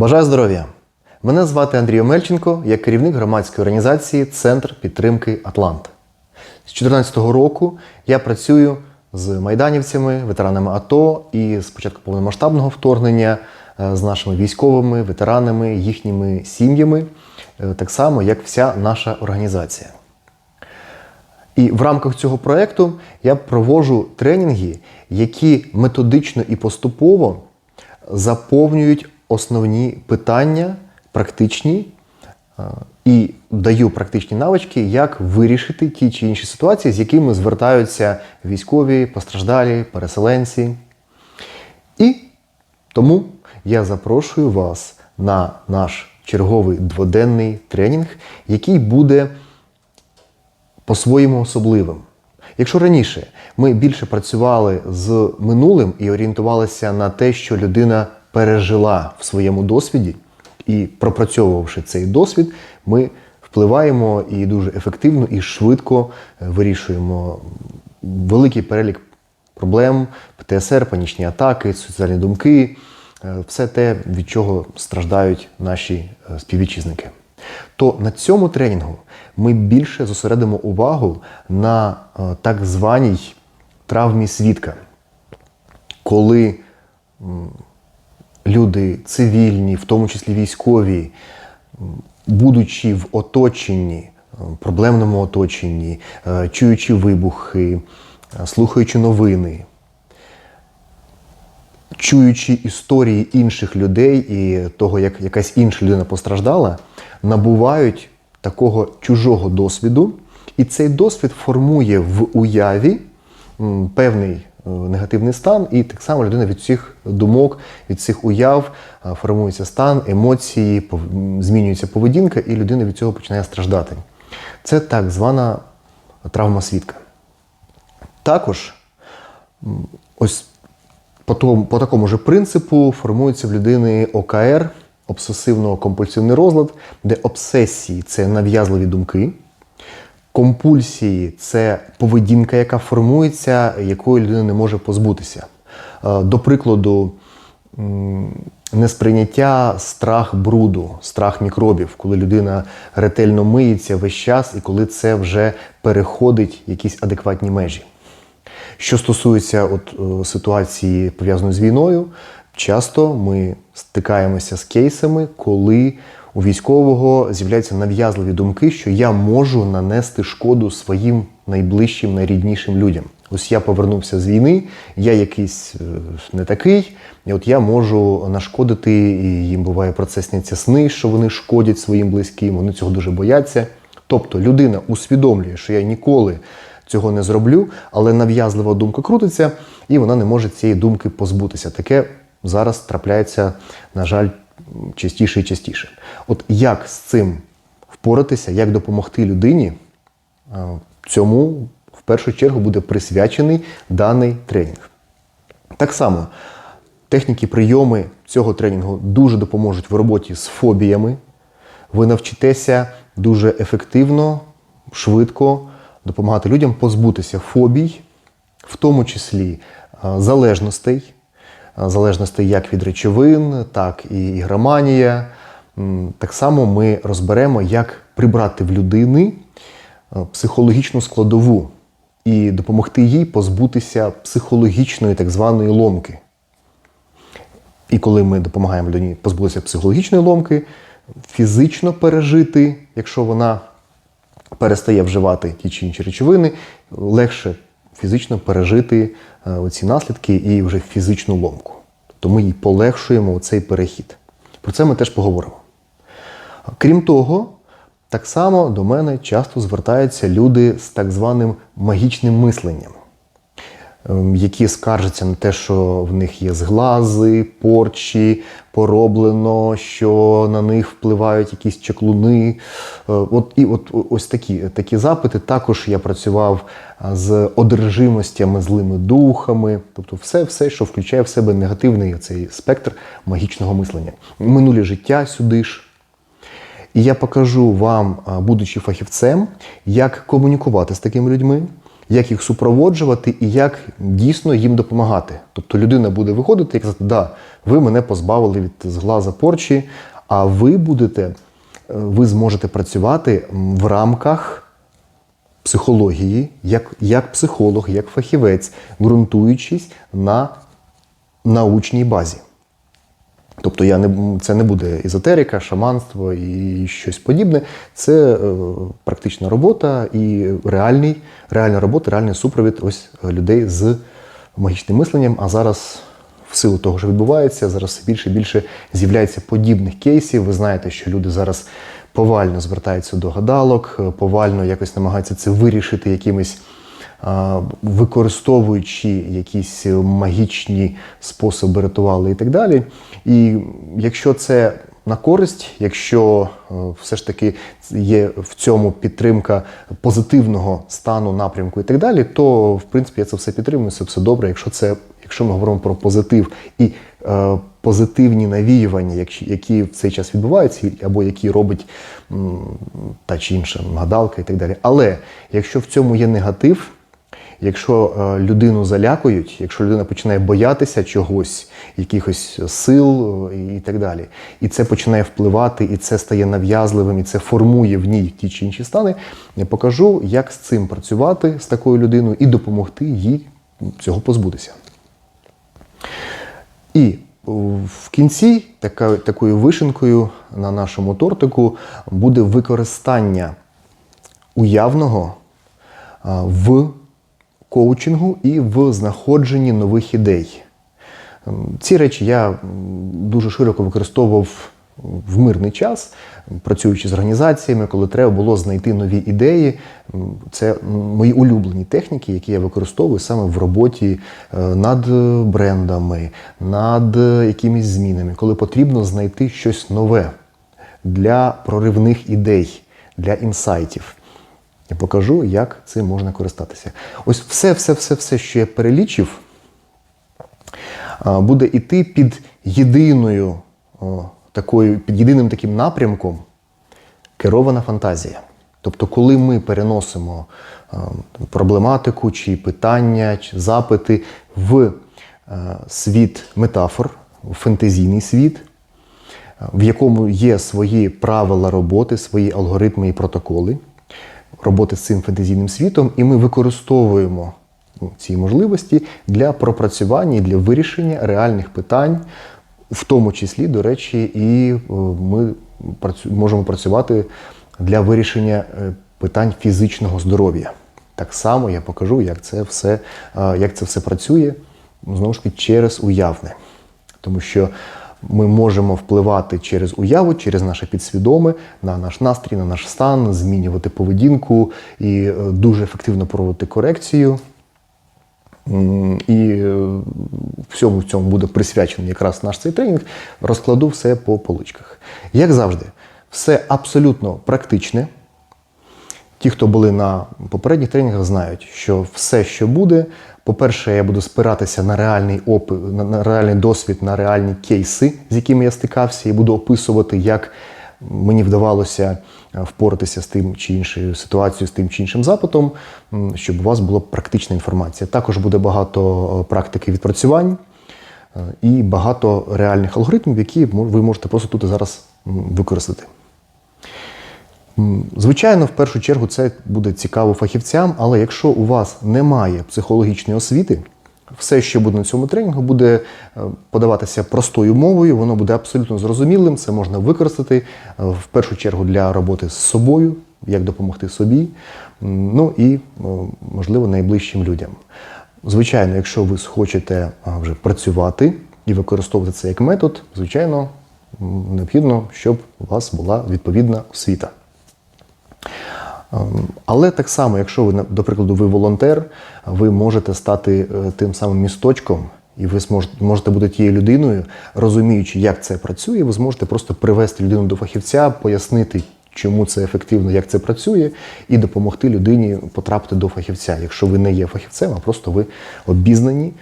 Бажаю здоров'я! Мене звати Андрій Омельченко, я керівник громадської організації Центр підтримки Атлант. З 2014 року я працюю з майданівцями, ветеранами АТО і з початку повномасштабного вторгнення е, з нашими військовими, ветеранами, їхніми сім'ями, е, так само як вся наша організація. І в рамках цього проєкту я проводжу тренінги, які методично і поступово заповнюють основні питання, практичні, і даю практичні навички, як вирішити ті чи інші ситуації, з якими звертаються військові, постраждалі, переселенці. І тому я запрошую вас на наш черговий дводенний тренінг, який буде по-своєму особливим. Якщо раніше ми більше працювали з минулим і орієнтувалися на те, що людина пережила в своєму досвіді, і пропрацьовувавши цей досвід, ми впливаємо і дуже ефективно і швидко е, вирішуємо великий перелік проблем, ПТСР, панічні атаки, суїцидальні думки, е, все те, від чого страждають наші е, співвітчизники. То на цьому тренінгу ми більше зосередимо увагу на так званій травмі свідка, коли люди цивільні, в тому числі військові, будучи в оточенні, проблемному оточенні, е, чуючи вибухи, е, слухаючи новини, чуючи історії інших людей і того, як якась інша людина постраждала, набувають такого чужого досвіду, і цей досвід формує в уяві певний негативний стан, і так само людина від цих думок, від цих уяв е, формується стан, емоції, змінюється поведінка, і людина від цього починає страждати. Це так звана травма свідка. Також ось по, тому, по такому ж принципу формується в людини ОКР, обсесивно-компульсивний розлад, де обсесії це нав'язливі думки, компульсії це поведінка, яка формується, якої людина не може позбутися. Е, До прикладу, несприйняття страх бруду, страх мікробів, коли людина ретельно миється весь час і коли це вже переходить якісь адекватні межі. Що стосується от, е, ситуації пов'язаної з війною, часто ми стикаємося з кейсами, коли у військового з'являються нав'язливі думки, що я можу нанести шкоду своїм найближчим, найріднішим людям. Ось я повернувся з війни, я якийсь е, не такий, і от я можу нашкодити, і їм буває про це сни, що вони шкодять своїм близьким, вони цього дуже бояться. Тобто людина усвідомлює, що я ніколи цього не зроблю, але нав'язлива думка крутиться, і вона не може цієї думки позбутися. Таке зараз трапляється, на жаль, частіше і частіше. От як з цим впоратися, як допомогти людині, е, цьому в першу чергу буде присвячений даний тренінг. Так само техніки, прийоми цього тренінгу дуже допоможуть в роботі з фобіями. Ви навчитеся дуже ефективно, швидко допомагати людям позбутися фобій, в тому числі е, залежностей, залежностей як від речовин, так і ігроманія. Так само ми розберемо, як прибрати в людини е, психологічну складову і допомогти їй позбутися психологічної так званої ломки. І коли ми допомагаємо людині позбутися психологічної ломки, фізично пережити, якщо вона перестає вживати ті чи інші речовини, легше фізично пережити ці оці наслідки і вже фізичну ломку. Тобто ми їй полегшуємо цей перехід. Про це ми теж поговоримо. Крім того, так само до мене часто звертаються люди з так званим магічним мисленням, які скаржаться на те, що в них є зглази, порчі, пороблено, що на них впливають якісь чаклуни. Е, От і от ось такі, такі запити. Також я працював з одержимостями, злими духами, тобто все, все, що включає в себе негативний цей спектр магічного мислення. Минулі життя сюди ж. І я покажу вам, будучи фахівцем, як комунікувати з такими людьми, як їх супроводжувати і як дійсно їм допомагати. Тобто людина буде виходити і казати, да, ви мене позбавили від зглаза порчі, а ви будете, е, ви зможете працювати в рамках психології, як, як психолог, як фахівець, ґрунтуючись на научній базі. Тобто я не, це не буде езотерика, шаманство і щось подібне. Це е, практична робота і реальний, реальна робота, реальний супровід ось е, людей з магічним мисленням. А зараз, в силу того, що відбувається, зараз все більше і більше з'являється подібних кейсів. Ви знаєте, що люди зараз повально звертаються до гадалок, е, повально якось намагаються це вирішити якимись використовуючи якісь магічні способи, ритуали і так далі. І якщо це на користь, якщо е, все ж таки є в цьому підтримка позитивного стану, напрямку і так далі, то в принципі я це все підтримую, це все добре. Якщо це, якщо ми говоримо про позитив і е, позитивні навіювання, які, які в цей час відбуваються, або які робить м, та чи інша гадалка і так далі. Але якщо в цьому є негатив, Якщо е, людину залякують, якщо людина починає боятися чогось, якихось сил е, і так далі, і це починає впливати, і це стає нав'язливим, і це формує в ній ті чи інші стани, я покажу, як з цим працювати з такою людиною і допомогти їй цього позбутися. І в кінці така, такою вишенкою на нашому тортику буде використання уявного в коучингу і в знаходженні нових ідей. Ем, Ці речі я дуже широко використовував в мирний час, працюючи з організаціями, коли треба було знайти нові ідеї. Це мої улюблені техніки, які я використовую саме в роботі е, над брендами, над е, якимись змінами, коли потрібно знайти щось нове для проривних ідей, для інсайтів. Я покажу, як цим можна користатися. Ось все, все, все, все, що я перелічив, буде йти під єдиною такою, під єдиним таким напрямком керована фантазія. Тобто, коли ми переносимо проблематику чи питання, чи запити в а, світ метафор, в фентезійний світ, в якому є свої правила роботи, свої алгоритми і протоколи роботи з цим фентезійним світом, і ми використовуємо ну, ці можливості для пропрацювання і для вирішення реальних питань, в тому числі, до речі, і е, ми можемо працювати для вирішення е, питань фізичного здоров'я. Так само я покажу, як це все, е, як це все працює знову ж таки через уявне. Тому що ми можемо впливати через уяву, через наше підсвідоме на наш настрій, на наш стан, змінювати поведінку і е, дуже ефективно проводити корекцію. І е, всьому цьому буде присвячений якраз наш цей тренінг. Розкладу все по поличках. Як завжди, все абсолютно практичне. Ті, хто були на попередніх тренінгах, знають, що все, що буде, по-перше, я буду спиратися на реальний опит, на, на реальний досвід, на реальні кейси, з якими я стикався, і буду описувати, як мені вдавалося е, впоратися з тим чи іншою ситуацією, з тим чи іншим запитом, щоб у вас була практична інформація. Також буде багато е, практики відпрацювань е, і багато реальних алгоритмів, які ви можете просто тут і зараз використати. Звичайно, в першу чергу це буде цікаво фахівцям, але якщо у вас немає психологічної освіти, все, що буде на цьому тренінгу, буде е, подаватися простою мовою, воно буде абсолютно зрозумілим. Це можна використати е, в першу чергу для роботи з собою, як допомогти собі, ну і, е, можливо, найближчим людям. Звичайно, якщо ви хочете вже працювати і використовувати це як метод, звичайно, необхідно, щоб у вас була відповідна освіта. Ем, Але так само, якщо ви, до прикладу, ви волонтер, ви можете стати е, тим самим місточком, і ви зможете, можете бути тією людиною, розуміючи, як це працює, ви зможете просто привести людину до фахівця, пояснити, чому це ефективно, як це працює, і допомогти людині потрапити до фахівця, якщо ви не є фахівцем, а просто ви обізнані е,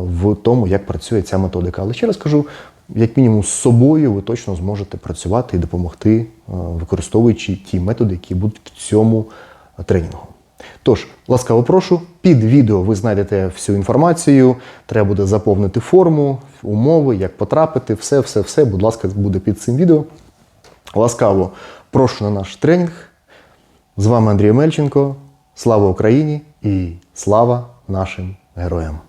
в тому, як працює ця методика. Але ще раз кажу, як мінімум з собою ви точно зможете працювати і допомогти, е, використовуючи ті методи, які будуть в цьому тренінгу. Тож, ласкаво прошу, під відео ви знайдете всю інформацію. Треба буде заповнити форму, умови, як потрапити, все, все, все, будь ласка, буде під цим відео. Ласкаво прошу на наш тренінг. З вами Андрій Мельченко. Слава Україні і слава нашим героям!